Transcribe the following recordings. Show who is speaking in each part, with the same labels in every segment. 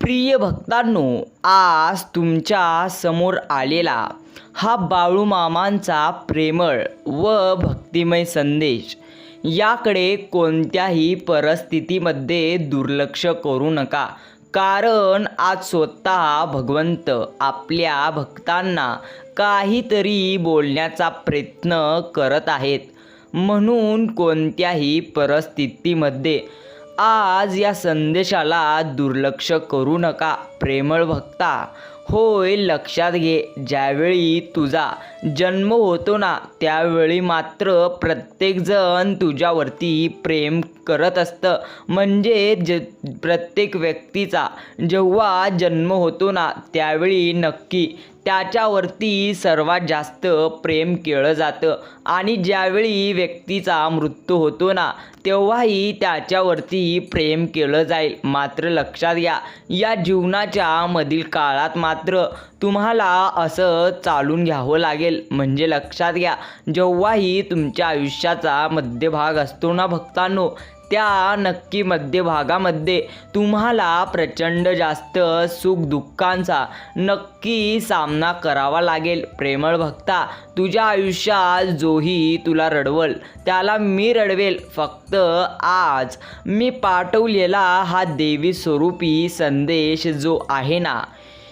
Speaker 1: प्रिय भक्तांनो आज तुमच्यासमोर आलेला हा बाळूमामांचा प्रेमळ व भक्तिमय संदेश. याकडे कोणत्याही परिस्थितीमध्ये दुर्लक्ष करू नका कारण आज स्वतः भगवंत आपल्या भक्तांना काहीतरी बोलण्याचा प्रयत्न करत आहेत. म्हणून कोणत्याही परिस्थितीमध्ये आज या संदेशाला दुर्लक्ष करू नका प्रेमळ भक्ता. होय लक्षात घे ज्यावेळी तुझा जन्म होतो ना त्यावेळी मात्र प्रत्येकजण तुझ्यावरती प्रेम करत असतं. म्हणजे ज प्रत्येक व्यक्तीचा जेव्हा जन्म होतो ना त्यावेळी नक्की त्याच्यावरती सर्वात जास्त प्रेम केलं जातं. आणि ज्यावेळी व्यक्तीचा मृत्यू होतो ना तेव्हाही त्याच्यावरती प्रेम केलं जाईल. मात्र लक्षात घ्या या जीवनाच्या मधील काळात मात्र तुम्हाला असं चालून घ्यावं लागेल. म्हणजे लक्षात घ्या जेव्हाही तुमच्या आयुष्याचा मध्यभाग असतो ना भक्तांनो त्या नक्की मध्यभागामध्ये तुम्हाला प्रचंड जास्त सुखदुःखांचा नक्की सामना करावा लागेल. प्रेमळ भक्ता तुझ्या आयुष्यात जोही तुला रडवल त्याला मी रडवेल. फक्त आज मी पाठवलेला हा देवी स्वरूपी संदेश जो आहे ना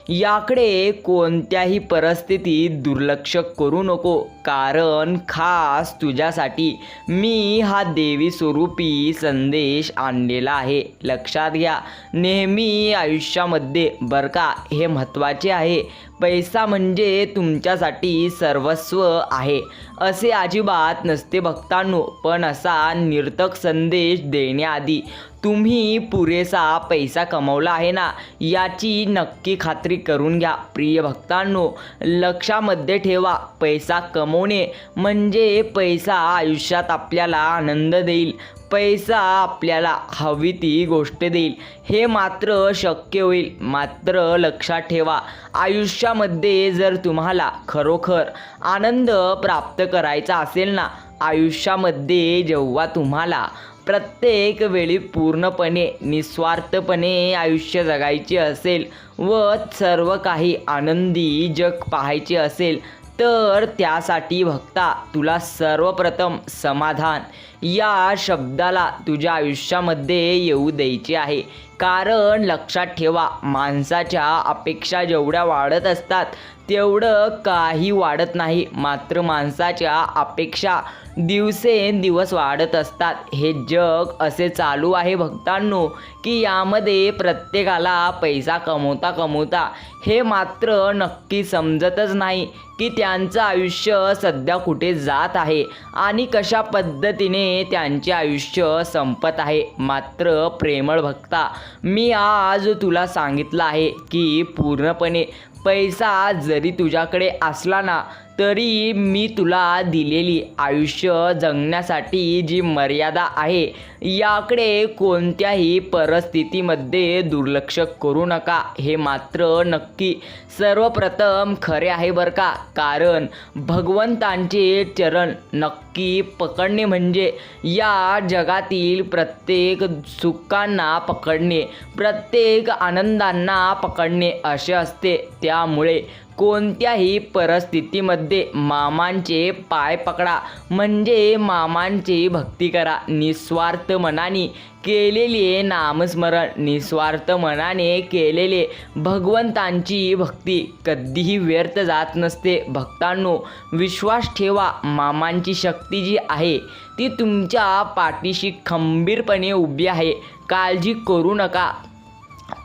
Speaker 1: याकडे कोणत्याही परिस्थितीत दुर्लक्ष करू नको. कारण खास तुझ्यासाठी मी हा देवी स्वरूपी संदेश आणलेला आहे. लक्षात घ्या नेहमी आयुष्यामध्ये बरं का हे महत्त्वाचे आहे. पैसा म्हणजे तुमच्यासाठी सर्वस्व आहे. असे अजिबात नसते भक्तांनो पण असा निर्तक संदेश देण्याआधी तुम्ही पुरेसा पैसा कमवला आहे ना याची नक्की खात्री करून घ्या. प्रिय भक्तांनो लक्षामध्ये ठेवा पैसा कमवणे म्हणजे पैसा आयुष्यात आपल्याला आनंद देईल. पैसा आपल्याला हवी ती गोष्ट देईल. हे मात्र शक्य होईल. मात्र लक्षात ठेवा आयुष्यामध्ये जर तुम्हाला खरोखर आनंद प्राप्त करायचा असेल ना आयुष्यामध्ये जेव्हा तुम्हाला प्रत्येक वेळी पूर्णपणे निस्वार्थपणे आयुष्य जगायचे असेल व सर्व काही आनंदी जग पाहायचे असेल तर त्यासाठी भक्ता तुला सर्वप्रथम समाधान. या शब्दाला तुझ्या आयुष्यामध्ये येऊ द्यायचे आहे. कारण लक्षात ठेवा माणसाच्या अपेक्षा जेवढ्या वाढत असतात तेवढं काही वाढत नाही. मात्र माणसाच्या अपेक्षा दिवसेंदिवस वाढत असतात. हे जग असे चालू आहे भक्तांनो की यामध्ये प्रत्येकाला पैसा कमवता कमवता हे मात्र नक्की समजतच नाही की त्यांचं आयुष्य सध्या कुठे जात आहे आणि कशा पद्धतीने त्यांचे आयुष्य संपत आहे. मात्र प्रेमळ भक्ता मी आज तुला सांगितलं आहे की पूर्णपणे पैसा जरी तुझ्याकडे असला ना तरी मी तुला दिलेली आयुष्य जगण्यासाठी जी मर्यादा आहे याकडे कोणत्याही परिस्थितीमध्ये दुर्लक्ष करू नका. हे मात्र नक्की सर्वप्रथम खरे आहे बरं का? कारण भगवंतांचे चरण नक्की पकडणे म्हणजे या जगातील प्रत्येक सुखांना पकडणे प्रत्येक आनंदांना पकडणे असे असते. त्यामुळे कोणत्याही परिस्थितीमध्ये मामांचे पाय पकडा. म्हणजे मामांची भक्ती करा. निस्वार्थ मनाने केलेले नामस्मरण. निस्वार्थ मनाने केलेले भगवंतांची भक्ती कधीही व्यर्थ जात नसते. भक्तांनो विश्वास ठेवा. मामांची शक्ती जी आहे ती तुमच्या पाठीशी खंबीरपणे उभी आहे. काळजी करू नका.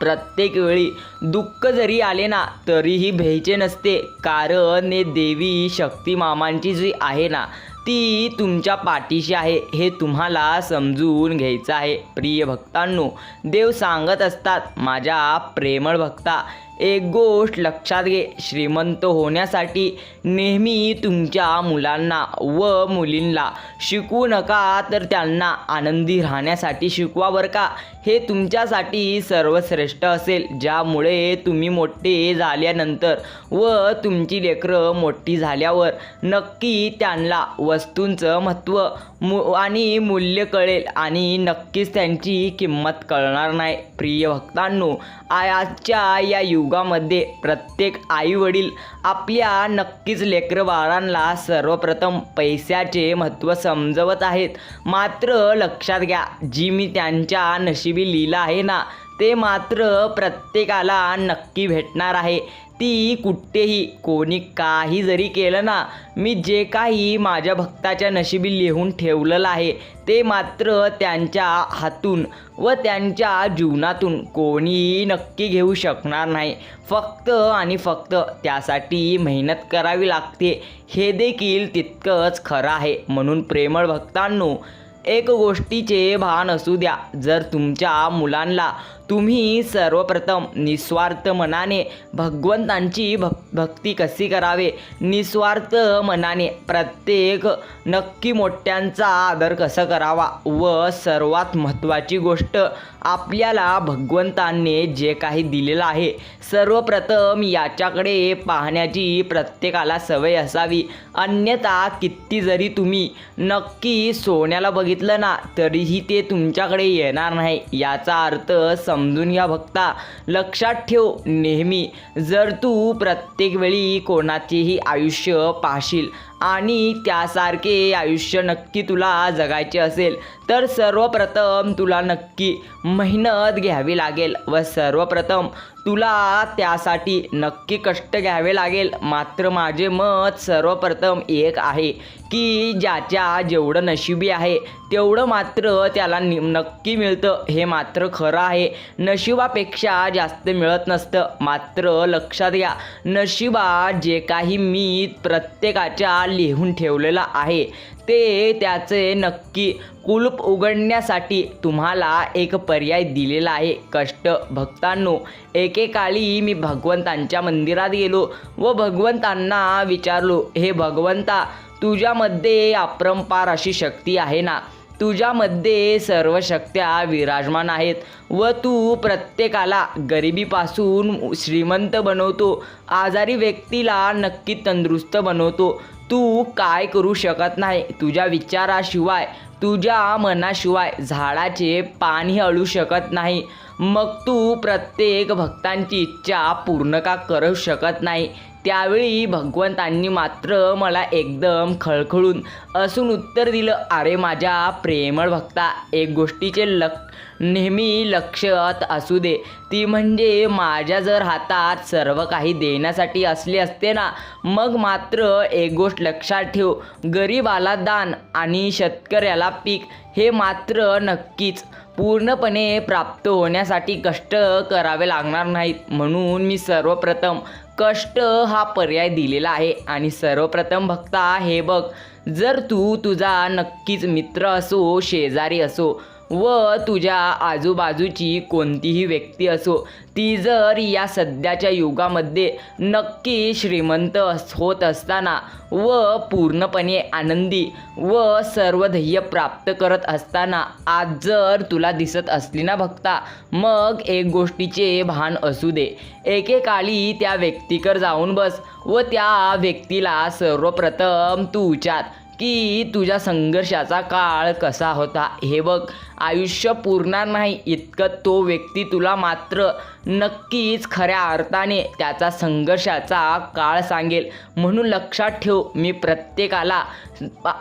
Speaker 1: प्रत्येक वेळी दुःख जरी आले ना तरीही भ्यायचे नसते. कारण हे देवी शक्ती मामांची जी आहे ना ती तुमच्या पाठीशी आहे हे तुम्हाला समजून घ्यायचं आहे. प्रिय भक्तांनो देव सांगत असतात माझ्या प्रेमळ भक्ता एक गोष्ट लक्षात घे श्रीमंत होण्यासाठी नेहमी तुमच्या मुलांना व मुलींना शिकू नका तर त्यांना आनंदी राहण्यासाठी शिकवा बरं का. हे तुमच्यासाठी सर्वश्रेष्ठ असेल ज्यामुळे तुम्ही मोठे झाल्यानंतर व तुमची लेकरं मोठी झाल्यावर नक्की त्यांना वस्तूंचं महत्त्व मु आणि मूल्य कळेल आणि नक्कीच त्यांची किंमत कळणार नाही. प्रिय भक्तांनो आजच्या या युग युगामध्ये प्रत्येक आईवडील आपल्या नक्कीच लेकरं बाळांना सर्वप्रथम पैशाचे महत्त्व समजवत आहेत. मात्र लक्षात घ्या जी मी त्यांच्या नशिबी लिहिलं आहे ना ते मात्र प्रत्येकाला नक्की भेटणार आहे. ती कुठेही कोणी काही जरी केलं ना मी जे काही माझ्या भक्ताच्या नशिबी लिहून ठेवलेलं आहे ते मात्र त्यांच्या हातून व त्यांच्या जीवनातून कोणीही नक्की घेऊ शकणार नाही. फक्त आणि फक्त त्यासाठी मेहनत करावी लागते. हे देखील तितकंच खरं आहे. म्हणून प्रेमळ भक्तांनो एक गोष्टीचे भान असू द्या. जर तुमच्या मुलांना तुम्ही सर्वप्रथम निस्वार्थ मनाने भगवंतांची भ भक्ती कशी करावे? निस्वार्थ मनाने प्रत्येक नक्की मोठ्यांचा आदर कसा करावा? व सर्वात महत्त्वाची गोष्ट आपल्याला भगवंतांनी जे काही दिलेलं आहे सर्वप्रथम याच्याकडे पाहण्याची प्रत्येकाला सवय असावी. अन्यथा किती जरी तुम्ही नक्की सोन्याला बघितलं ना तरीही ते तुमच्याकडे येणार नाही. याचा अर्थ सम समजून घ्या भक्ता. लक्षात ठेव नेहमी. जर तू प्रत्येक वेळी कोणाचेही आयुष्य पाहशील आणि त्यासारखे आयुष्य नक्की तुला जगायचे असेल तर सर्वप्रथम तुला नक्की मेहनत घ्यावी लागेल व सर्वप्रथम तुला त्यासाठी नक्की कष्ट घ्यावे लागेल. मात्र माझे मत सर्वप्रथम एक आहे की ज्याच्या जेवढं नशिबी आहे तेवढं मात्र त्याला नि नक्की मिळतं. हे मात्र खरं आहे. नशिबापेक्षा जास्त मिळत नसतं. मात्र लक्षात घ्या नशिबा जे काही मी प्रत्येकाच्या लिहून ठेवलेलं आहे ते त्याचे नक्की कुलूप उघडण्यासाठी तुम्हाला एक पर्याय दिलेला आहे. कष्ट भक्तांनो एकेकाळी मी भगवंतांच्या मंदिरात गेलो व भगवंतांना विचारलो हे भगवंता तुझ्यामध्ये अपरंपार अशी शक्ती आहे ना? तुझ्यामध्ये सर्व शक्त्या विराजमान आहेत व तू प्रत्येकाला गरिबीपासून श्रीमंत बनवतो आजारी व्यक्तीला नक्की तंदुरुस्त बनवतो. तू काय करू शकत नाही? तुझ्या विचाराशिवाय तुझ्या मनाशिवाय झाडाचे पाणी अळू शकत नाही. मग तू प्रत्येक भक्तांची इच्छा पूर्ण का करू शकत नाही? त्यावेळी भगवंतांनी मात्र मला एकदम खळखळून असून उत्तर दिलं अरे माझ्या प्रेमळ भक्ता एक गोष्टीचे लक नेहमी लक्षात असू दे. ती म्हणजे माझ्या जर हातात सर्व काही देण्यासाठी असले असते ना मग मात्र एक गोष्ट लक्षात ठेव. गरीबाला दान आणि शेतकऱ्याला पीक हे मात्र नक्कीच पूर्णपणे प्राप्त होण्यासाठी कष्ट करावे लागणार नाहीत. म्हणून मी सर्वप्रथम कष्ट हा पर्याय दिलेला आहे. आणि सर्वप्रथम भक्ता हे बघ जर तू तुझा नक्कीच मित्र असो शेजारी असो व तुझ्या आजूबाजूची कोणतीही व्यक्ती असो ती जर या सध्याच्या युगामध्ये नक्की श्रीमंत अस- होत असताना व पूर्णपणे आनंदी व सर्व ध्येय प्राप्त करत असताना आज जर तुला दिसत असली ना भक्ता मग एक गोष्टीचे भान असू दे. एकेकाळी त्या व्यक्तीकर जाऊन बस व त्या व्यक्तीला सर्वप्रथम तू विचार की तुझ्या संघर्षाचा काळ कसा होता? हे बघ. आयुष्य पुरणार नाही इतकं तो व्यक्ती तुला मात्र नक्कीच खऱ्या अर्थाने त्याचा संघर्षाचा काळ सांगेल. म्हणून लक्षात ठेव मी प्रत्येकाला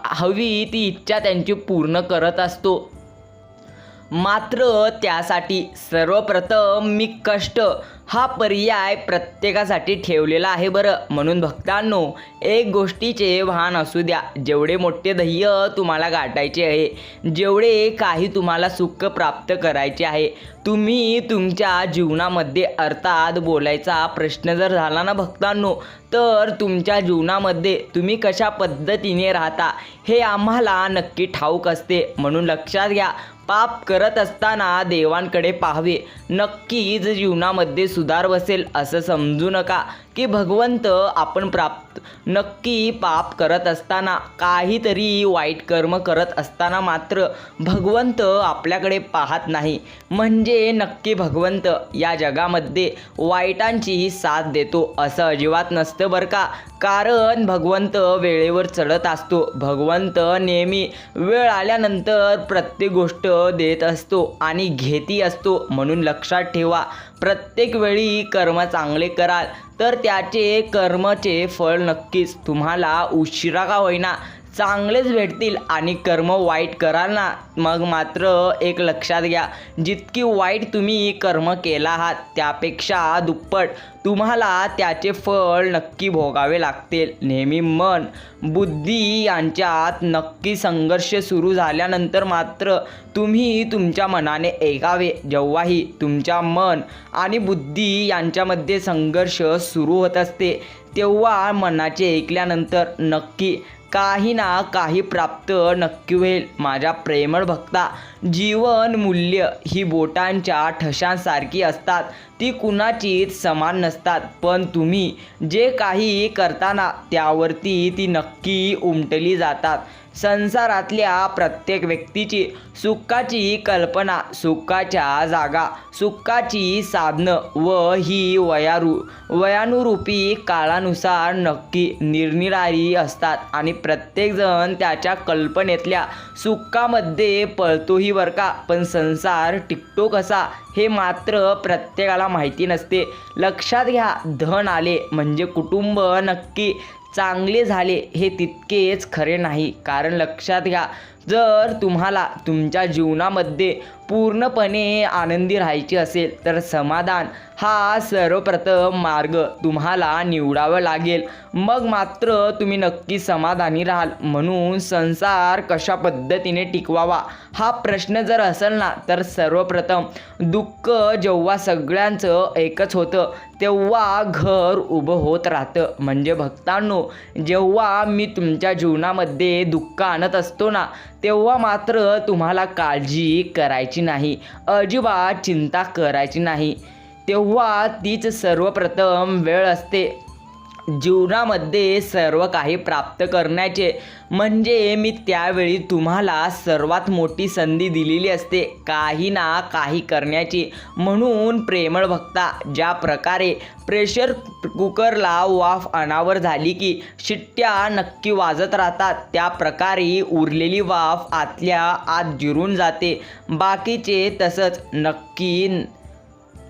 Speaker 1: हवी ती इच्छा त्यांची पूर्ण करत असतो. मात्र त्यासाठी सर्वप्रथम मी कष्ट हा पर्याय प्रत्येकासाठी ठेवलेला आहे बरं. म्हणून भक्तांनो एक गोष्टीचे वाहन असू द्या जेवढे मोठे ध्येय तुम्हाला गाठायचे आहे जेवढे काही तुम्हाला सुख प्राप्त करायचे आहे तुम्ही तुमच्या जीवनामध्ये अर्थात बोलायचा प्रश्न जर झाला ना भक्तांनो तर तुमच्या जीवनामध्ये तुम्ही कशा पद्धतीने राहता हे आम्हाला नक्की ठाऊक असते. म्हणून लक्षात घ्या पाप करत असताना देवांकडे पाहावे. नक्कीच जीवनामध्ये सुधार बसेल असं समजू नका. की भगवंत आपण प्राप्त नक्की पाप करत असताना काहीतरी वाईट कर्म करत असताना मात्र भगवंत आपल्याकडे पाहत नाही. म्हणजे नक्की भगवंत या जगामध्ये वाईटांचीही साथ देतो असं अजिबात नसतं बरं का. कारण भगवंत वेळेवर चढत असतो. भगवंत नेहमी वेळ आल्यानंतर प्रत्येक गोष्ट देत असतो आणि घेती असतो. म्हणून लक्षात ठेवा प्रत्येक वेळी कर्म चांगले कराल तर त्याचे कर्मचे फळ नक्कीच तुम्हाला उशिरा का होईना. चांगलेच भेटतील आणि कर्म वाईट कराल ना. मग मात्र एक लक्षात घ्या जितकी वाईट तुम्ही कर्म केला आहात त्यापेक्षा दुप्पट तुम्हाला त्याचे फळ नक्की भोगावे लागतील. नेहमी मन बुद्धी यांच्यात नक्की संघर्ष सुरू झाल्यानंतर मात्र तुम्ही तुमच्या मनाने ऐकावे. जेव्हाही तुमच्या मन आणि बुद्धी यांच्यामध्ये संघर्ष सुरू होत असते तेव्हा मनाचे ऐकल्यानंतर नक्की काही ना काही प्राप्त नक्की होईल. माझ्या प्रेमळ भक्ता जीवन मूल्य ही बोटांच्या ठशांसारखी असतात. ती कुणाचीच समान नसतात. पण तुम्ही जे काही करताना त्यावरती ती नक्की उमटली जातात. संसारातल्या प्रत्येक व्यक्तीची सुखाची कल्पना सुखाच्या जागा सुखाची साधनं व ही वयारू वयानुरूपी काळानुसार नक्की निरनिराळी असतात आणि प्रत्येकजण त्याच्या कल्पनेतल्या सुखामध्ये पळतोही बरं का? पण संसार टिकतो कसा हे मात्र प्रत्येकाला माहिती नसते. लक्षात घ्या धन आले म्हणजे कुटुंब नक्की चांगले झाले हे तितकेच खरे नाही. कारण लक्षात घ्या जर तुम्हाला तुमच्या जीवनामध्ये पूर्णपणे आनंदी राहायचे असेल तर समाधान हा सर्वप्रथम मार्ग तुम्हाला निवडावा लागेल. मग मात्र तुम्ही नक्की समाधानी राहाल. म्हणून संसार कशा पद्धतीने टिकवावा हा प्रश्न जर असेल ना तर सर्वप्रथम दुःख जेव्हा सगळ्यांचं एकच होतं तेव्हा घर उभं होत राहतं. म्हणजे भक्तांनो जेव्हा मी तुमच्या जीवनामध्ये दुःख आणत असतो ना तेव्हा मात्र तुम्हाला काळजी करायची नाही अजिबात चिंता करायची नाही. तेव्हा तीच सर्वप्रथम वेळ असते. जीवनामध्ये सर्व काही प्राप्त करण्याचे. म्हणजे मी त्यावेळी तुम्हाला सर्वात मोठी संधी दिलेली असते. काही ना काही करण्याची. म्हणून प्रेमळ भक्ता ज्या प्रकारे प्रेशर कुकरला वाफ अनावर झाली की शिट्ट्या नक्की वाजत राहतात त्या प्रकारे उरलेली वाफ आतल्या आत जिरून जाते. बाकीचे तसंच नक्की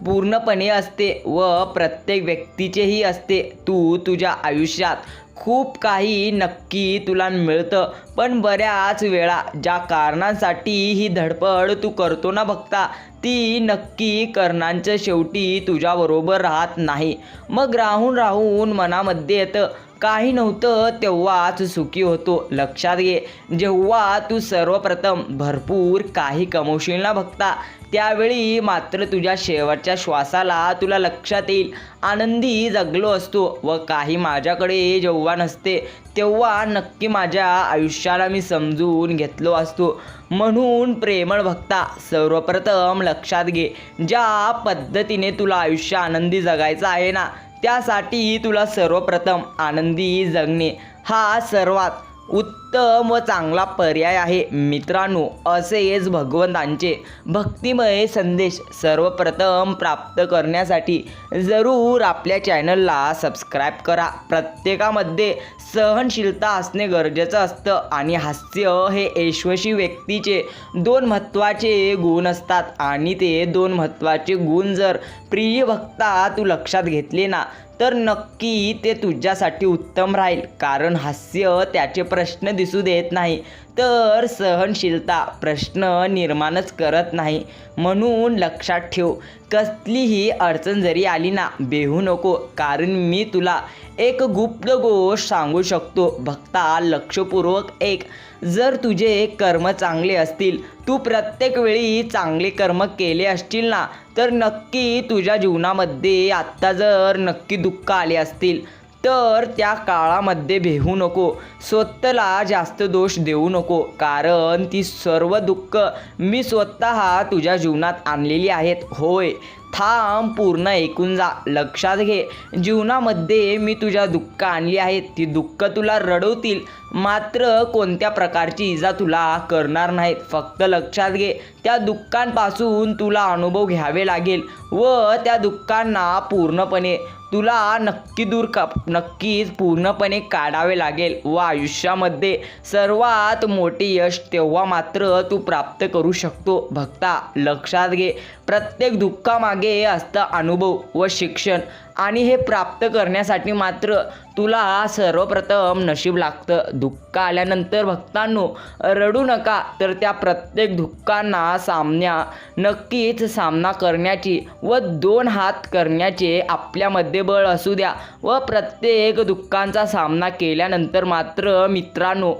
Speaker 1: पूर्णपणे असते व प्रत्येक व्यक्तीचेही असते. तू तुझ्या आयुष्यात खूप काही नक्की तुला मिळतं. पण बऱ्याच वेळा ज्या कारणांसाठी ही धडपड तू करतो ना बघता ती नक्की करणांच्या शेवटी तुझ्याबरोबर राहत नाही. मग राहून राहून मनामध्ये येतं काही नव्हतं तेव्हाच सुखी होतो. लक्षात घे जेव्हा तू सर्वप्रथम भरपूर काही कमवशील ना बघता त्यावेळी मात्र तुझ्या शेवटच्या श्वासाला तुला लक्षात येईल. आनंदी जगलो असतो व काही माझ्याकडे जेव्हा नसते तेव्हा नक्की माझ्या आयुष्याला मी समजून घेतलो असतो. म्हणून प्रेमळ भक्ता सर्वप्रथम लक्षात घे. ज्या पद्धतीने तुला आयुष्य आनंदी जगायचं आहे ना त्यासाठी तुला सर्वप्रथम आनंदी जगणे. हा सर्वात उत्तम व चांगला पर्याय आहे. मित्रांनो असेच भगवंतांचे भक्तिमय संदेश सर्वप्रथम प्राप्त करण्यासाठी जरूर आपल्या चॅनलला सबस्क्राईब करा. प्रत्येकामध्ये सहनशीलता असणे गरजेचं असतं आणि हास्य हे यशस्वी व्यक्तीचे दोन महत्त्वाचे गुण असतात. आणि ते दोन महत्त्वाचे गुण जर प्रिय भक्ता तू लक्षात घेतले ना तर नक्की ते तुझ्यासाठी उत्तम राहील. कारण हास्य त्याचे प्रश्न दिसू देत नाही. तर सहनशीलता प्रश्न निर्माणच करत नाही. म्हणून लक्षात ठेव कसलीही अडचण जरी आली ना बेहू नको. कारण मी तुला एक गुप्त गोष्ट सांगू शकतो. भक्ता लक्षपूर्वक एक. जर तुझे कर्म चांगले असतील तू प्रत्येक वेळी चांगले कर्म केले असतील ना तर नक्की तुझ्या जीवनामध्ये आत्ता जर नक्की दुःख आले असतील तर त्या काळामध्ये भेहू नको स्वतःला जास्त दोष देऊ नको कारण ती सर्व दुःख मी स्वतः तुझ्या जीवनात आणलेली आहेत. होय थांब पूर्ण ऐकून जा लक्षात घे. जीवनामध्ये मी तुझ्या दुःख आणली आहेत ती दुःख तुला रडवतील. मात्र कोणत्या प्रकारची इजा तुला करणार नाहीत? फक्त लक्षात घे. त्या दुःखांपासून तुला अनुभव घ्यावे लागेल व त्या दुःखांना पूर्णपणे तुला नक्की दूर का नक्कीच पूर्णपणे काढावे लागेल व आयुष्यामध्ये सर्वात मोठे यश तेव्हा मात्र तू प्राप्त करू शकतो. भक्ता लक्षात घे. प्रत्येक दुःखामागे असतं अनुभव व शिक्षण. आणि हे प्राप्त करण्यासाठी मात्र तुला सर्वप्रथम नशीब लागतं. दुःख आल्यानंतर भक्तांनो रडू नका. तर त्या प्रत्येक दुःखांना सामन्या नक्कीच सामना करण्याची व दोन हात करण्याचे आपल्यामध्ये बळ असू द्या. व प्रत्येक दुःखांचा सामना केल्यानंतर मात्र मित्रांनो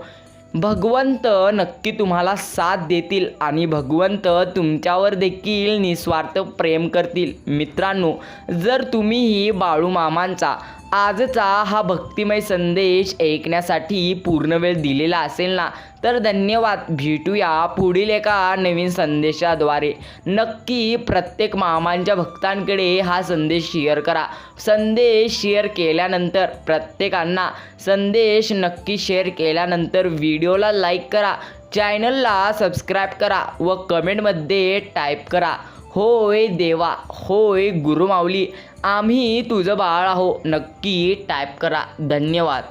Speaker 1: भगवंत नक्की तुम्हाला साथ देतील आणि भगवंत तुमच्यावर देखील निस्वार्थ प्रेम करतील. मित्रांनो जर तुम्हीही बाळूमामांचा आजचा हा भक्तिमय संदेश ऐकण्यासाठी पूर्ण वेळ दिलेला असेल ना तर धन्यवाद. भेटूया पुढील एका नवीन संदेशाद्वारे. नक्की प्रत्येक मामांच्या भक्तांकडे हा संदेश शेअर करा. संदेश शेअर केल्यानंतर प्रत्येकांना संदेश नक्की शेअर केल्यानंतर व्हिडिओला लाईक करा. चॅनलला सबस्क्राईब करा व कमेंटमध्ये टाईप करा. होय देवा होय गुरुमाऊली आम्ही तुझं बाळ आहो. नक्की टाईप करा. धन्यवाद.